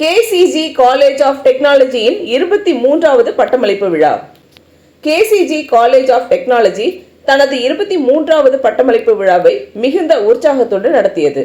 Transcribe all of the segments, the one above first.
KCG college of டெக்னாலஜியின் இருபத்தி மூன்றாவது பட்டமளிப்பு விழா. கேசிஜி காலேஜ் ஆஃப் டெக்னாலஜி தனது இருபத்தி மூன்றாவது பட்டமளிப்பு விழாவை மிகுந்த உற்சாகத்தோடு நடத்தியது.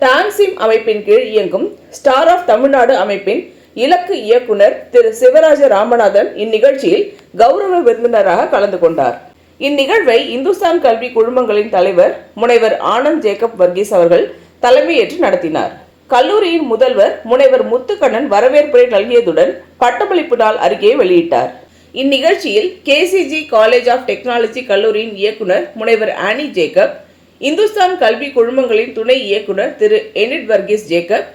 டான்சிம் அமைப்பின் கீழ் இயங்கும் ஸ்டார் ஆஃப் தமிழ்நாடு அமைப்பின் இலக்கு இயக்குனர் திரு சிவராஜ ராமநாதன் இந்நிகழ்ச்சியில் கௌரவ விருந்தினராக கலந்து கொண்டார். இந்நிகழ்வை இந்துஸ்தான் கல்வி குழுமங்களின் தலைவர் முனைவர் ஆனந்த் ஜேக்கப் வர்கீஸ் அவர்கள் தலைமையேற்று நடத்தினார். கல்லூரியின் முதல்வர் முனைவர் முத்துக்கண்ணன் வரவேற்புரை நல்கியதுடன் பட்டமளிப்பு நாள் அறிக்கையை வெளியிட்டார். இந்நிகழ்ச்சியில் கேசிஜி காலேஜ் ஆஃப் டெக்னாலஜி கல்லூரியின் இயக்குனர் முனைவர் ஆனி ஜேக்கப் இந்துஸ்தான் கல்வி குழுமங்களின் துணை இயக்குனர் திரு Enid Varghese Jacob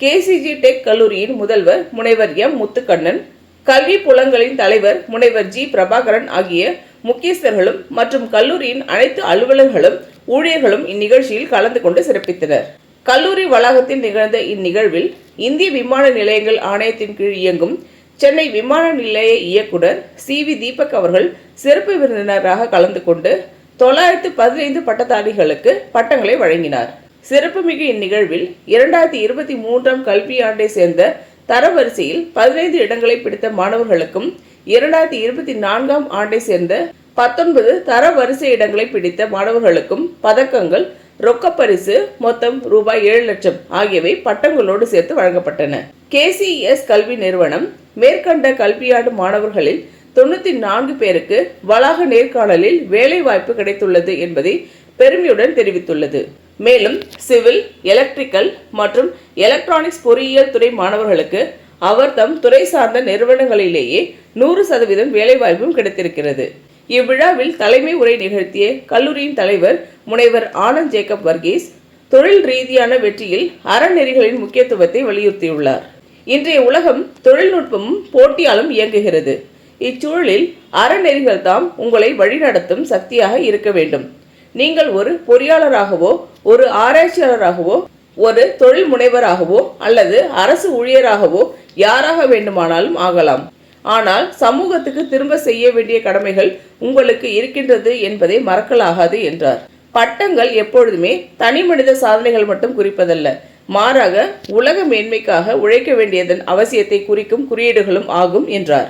KCG tech கல்லூரியின் முதல்வர் முனைவர் எம் முத்துக்கண்ணன் கல்வி புலங்களின் தலைவர் முனைவர் ஜி பிரபாகரன் ஆகிய முக்கியஸ்தர்களும் மற்றும் கல்லூரியின் அனைத்து அலுவலர்களும் ஊழியர்களும் இந்நிகழ்ச்சியில் கலந்து கொண்டு சிறப்பித்தனர். கல்லூரி வளாகத்தில் நிகழ்ந்த இந்நிகழ்வில் இந்திய விமான நிலையங்கள் ஆணையத்தின் கீழ் இயங்கும் சென்னை விமான நிலைய இயக்குனர் சி வி தீபக் அவர்கள் சிறப்பு விருந்தினராக கலந்து கொண்டு தொள்ளாயிரத்து பதினைந்து பட்டதாரிகளுக்கு பட்டங்களை வழங்கினார். சிறப்புமிகு இந்நிகழ்வில் இரண்டாயிரத்தி இருபத்தி மூன்றாம் கல்வியாண்டை சேர்ந்த தரவரிசையில் பதினைந்து இடங்களை பிடித்த மாணவர்களுக்கும் இரண்டாயிரத்தி இருபத்தி நான்காம் ஆண்டை சேர்ந்த பத்தொன்பது தரவரிசை இடங்களை பிடித்த மாணவர்களுக்கும் பதக்கங்கள் ரொக்கப்பரிசு மொத்தம் ரூபாய் ஏழு லட்சம் ஆகியவை பட்டங்களோடு சேர்த்து வழங்கப்பட்டன. கேசிஎஸ் கல்வி நிறுவனம் மேற்கண்ட கல்வியாண்டு மாணவர்களில் தொண்ணூத்தி நான்கு பேருக்கு வளாக நேர்காணலில் வேலை வாய்ப்பு கிடைத்துள்ளது என்பதை பெருமையுடன் தெரிவித்துள்ளது. மேலும் சிவில் எலக்ட்ரிக்கல் மற்றும் எலக்ட்ரானிக்ஸ் பொறியியல் துறை மாணவர்களுக்கு அவர் தம் துறை சார்ந்த நிறுவனங்களிலேயே நூறு சதவீதம் வேலைவாய்ப்பும் கிடைத்திருக்கிறது. இவ்விழாவில் தலைமை உரை நிகழ்த்திய கல்லூரியின் தலைவர் முனைவர் ஆனந்த் ஜேக்கப் வர்கீஸ் தொழில் ரீதியான வெற்றியில் அறநெறிகளின் முக்கியத்துவத்தை வலியுறுத்தியுள்ளார். இன்றைய உலகம் தொழில்நுட்பமும் போட்டியாலும் இயங்குகிறது. இச்சூழலில் அறநெறிகள் தாம் உங்களை வழிநடத்தும் சக்தியாக இருக்க வேண்டும். நீங்கள் ஒரு பொறியாளராகவோ ஒரு ஆராய்ச்சியாளராகவோ ஒரு தொழில் முனைவராகவோ அல்லது அரசு ஊழியராகவோ யாராக வேண்டுமானாலும் ஆகலாம். ஆனால் சமூகத்துக்கு திரும்ப செய்ய வேண்டிய கடமைகள் உங்களுக்கு இருக்கின்றது என்பதை மறக்கலாகாது என்றார். பட்டங்கள் எப்பொழுதுமே தனி மனித சாதனைகள் மட்டும் குறிப்பதல்ல. மாறாக உலக மேன்மைக்காக உழைக்க வேண்டியதன் அவசியத்தை குறிக்கும் குறியீடுகளும் ஆகும் என்றார்.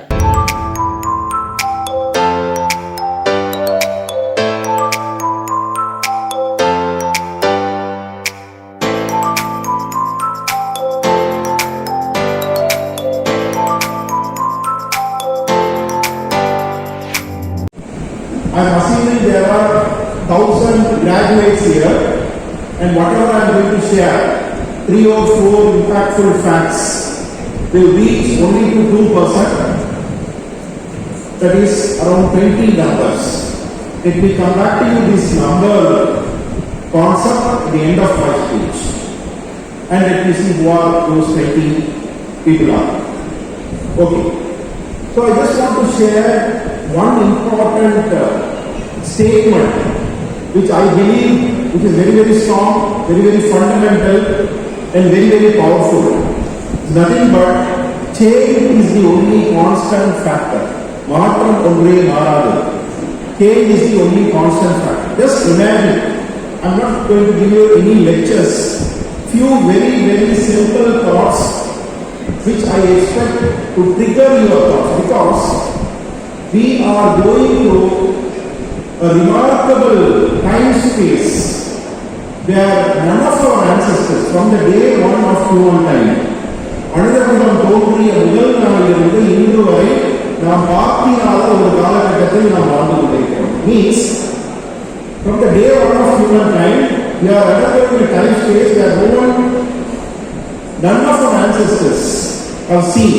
I am assuming there are thousand graduates here, and whatever I am going to share, three or four impactful facts will reach only to two percent. That is around twenty numbers. Let me come back to you this number concept at the end of my speech. And let me see who are those twenty people are. Okay. So I just want to share one important uh, statement which I believe which is very very strong, very very fundamental and very very powerful. Nothing but change is the only constant factor. Matram Ogre Maradu. Change is the only constant factor. Just imagine, I'm not going to give you any lectures, few very very simple thoughts which I expect to trigger your thoughts because we are going through a remarkable time space where none of our ancestors from the day one of humankind மனிதகுலம் தோன்றிய முதல் நாளிலிருந்து இன்று வரை நாம் பார்த்திராத ஒரு காலகட்டத்தில் நாம் வாழ்ந்து கொண்டிருக்கிறோம் means from the day one of humankind we are undergoing a time space where no one none of our ancestors have seen.